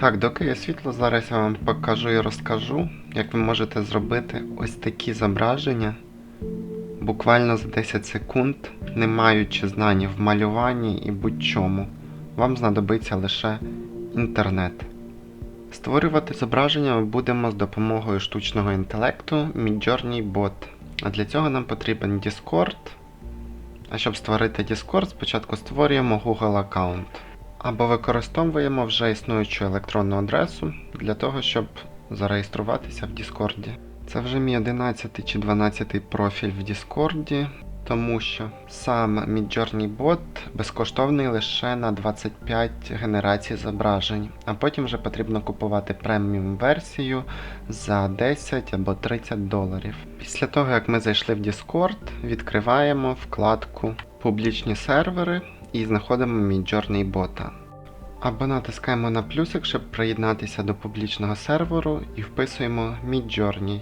Так, доки є світло, зараз я вам покажу і розкажу, як ви можете зробити ось такі зображення буквально за 10 секунд, не маючи знань в малюванні і будь-чому. Вам знадобиться лише інтернет. Створювати зображення ми будемо з допомогою штучного інтелекту Midjourney Bot. А для цього нам потрібен Discord. А щоб створити Discord, спочатку створюємо Google аккаунт. Або використовуємо вже існуючу електронну адресу для того, щоб зареєструватися в Discord. Це вже мій 11 чи 12 профіль в Discord, тому що сам Midjourney Bot безкоштовний лише на 25 генерацій зображень, а потім вже потрібно купувати преміум версію за 10 або 30 доларів. Після того, як ми зайшли в Discord, відкриваємо вкладку Публічні сервери і знаходимо Midjourney бота. Або натискаємо на плюсик, щоб приєднатися до публічного серверу і вписуємо Midjourney.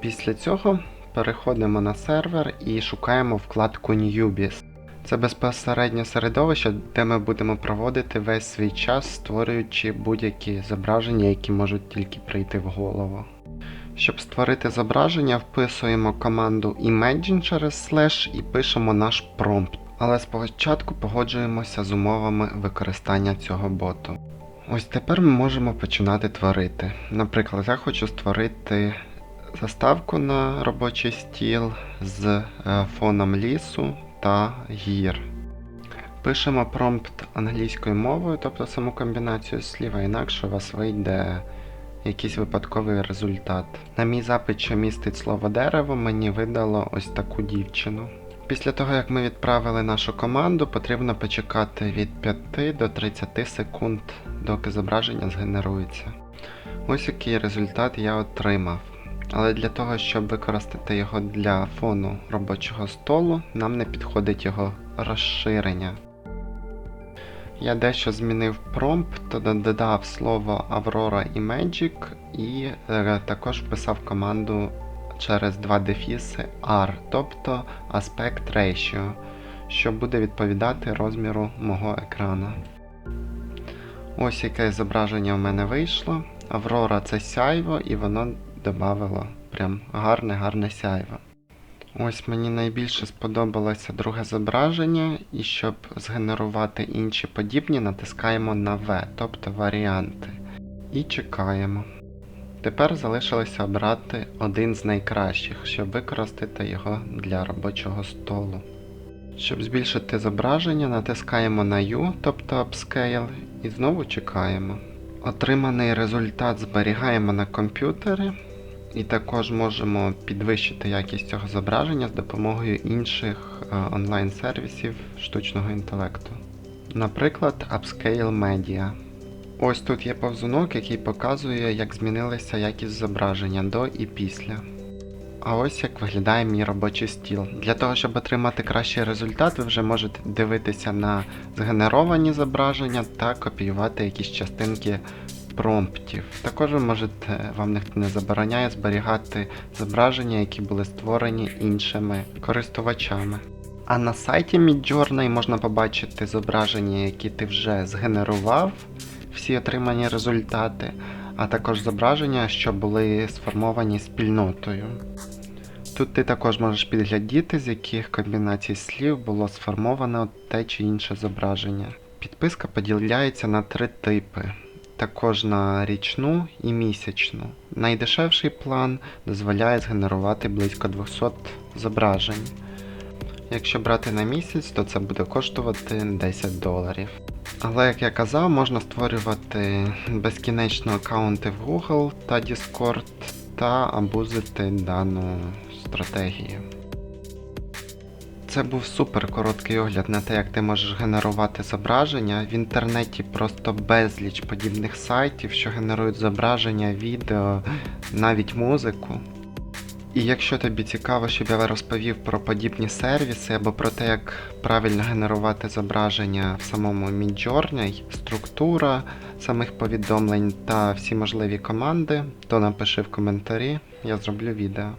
Після цього переходимо на сервер і шукаємо вкладку Newbies. Це безпосередньо середовище, де ми будемо проводити весь свій час, створюючи будь-які зображення, які можуть тільки прийти в голову. Щоб створити зображення, вписуємо команду Imagine через слеш і пишемо наш промпт. Але спочатку погоджуємося з умовами використання цього боту. Ось тепер ми можемо починати творити. Наприклад, я хочу створити заставку на робочий стіл з е, фоном лісу та гір. Пишемо промпт англійською мовою, тобто саму комбінацію слів, а інакше у вас вийде якийсь випадковий результат. На мій запит, що містить слово дерево, мені видало ось таку дівчину. Після того, як ми відправили нашу команду, потрібно почекати від 5 до 30 секунд, доки зображення згенерується. Ось який результат я отримав. Але для того, щоб використати його для фону робочого столу, нам не підходить його розширення. Я дещо змінив промпт, додав слово Aurora і Magic і е, також вписав команду через два дефіси R, тобто Aspect Ratio, що буде відповідати розміру мого екрана. Ось яке зображення в мене вийшло. Аврора це сяйво, і воно додавало прям гарне-гарне сяйво. Ось мені найбільше сподобалося друге зображення, і щоб згенерувати інші подібні, натискаємо на V, тобто варіанти. І чекаємо. Тепер залишилося обрати один з найкращих, щоб використати його для робочого столу. Щоб збільшити зображення, натискаємо на U, тобто Upscale, і знову чекаємо. Отриманий результат зберігаємо на комп'ютері, і також можемо підвищити якість цього зображення з допомогою інших е, онлайн-сервісів штучного інтелекту. Наприклад, Upscale Media. Ось тут є повзунок, який показує, як змінилася якість зображення до і після. А ось як виглядає мій робочий стіл. Для того, щоб отримати кращий результат, ви вже можете дивитися на згенеровані зображення та копіювати якісь частинки промптів. Також ви можете, вам ніхто не забороняє зберігати зображення, які були створені іншими користувачами. А на сайті Midjourney можна побачити зображення, які ти вже згенерував, всі отримані результати, а також зображення, що були сформовані спільнотою. Тут ти також можеш підглядіти, з яких комбінацій слів було сформовано те чи інше зображення. Підписка поділяється на три типи. Також на річну і місячну. Найдешевший план дозволяє згенерувати близько 200 зображень. Якщо брати на місяць, то це буде коштувати 10 доларів. Але, як я казав, можна створювати безкінечно аккаунти в Google та Discord та абузити дану стратегію. Це був супер короткий огляд на те, як ти можеш генерувати зображення. В інтернеті просто безліч подібних сайтів, що генерують зображення, відео, навіть музику. І якщо тобі цікаво, щоб я розповів про подібні сервіси або про те, як правильно генерувати зображення в самому Midjourney, структура самих повідомлень та всі можливі команди, то напиши в коментарі, я зроблю відео.